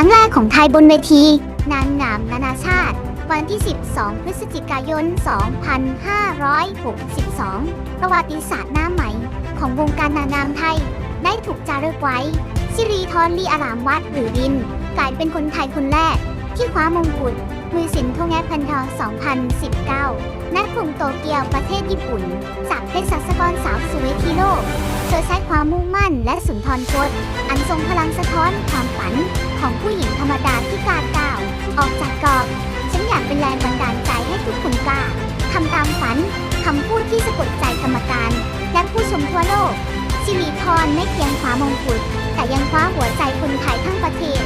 รั้งแรกของไทยบนเวที นางงามนานาชาติ วันที่ 12 พฤศจิกายน 2562 ประวัติศาสตร์หน้าใหม่ ของวงการนางงามไทย ได้ถูกจารึกไว้ สิริธรลีอารามวัดหรือริน กลายเป็นคนไทยคนแรก ที่คว้ามงกุฎมือสินทงแอพันทอง2019 ณ กรุงโตเกียวประเทศญี่ปุ่น จากเพชรศักรสาวสวยที่โลก เธอใช้ความมุ่งมั่นและสุนทรพจน์ อันทรงพลังสะท้อนความฝัน บันดาลใจให้ทุกคนกล้าทำตามฝันคำพูดที่สะกดใจกรรมการ และผู้ชมทั่วโลกสิริพรไม่เพียงคว้ามงกุฎแต่ยังคว้าหัวใจคนไทยทั้งประเทศ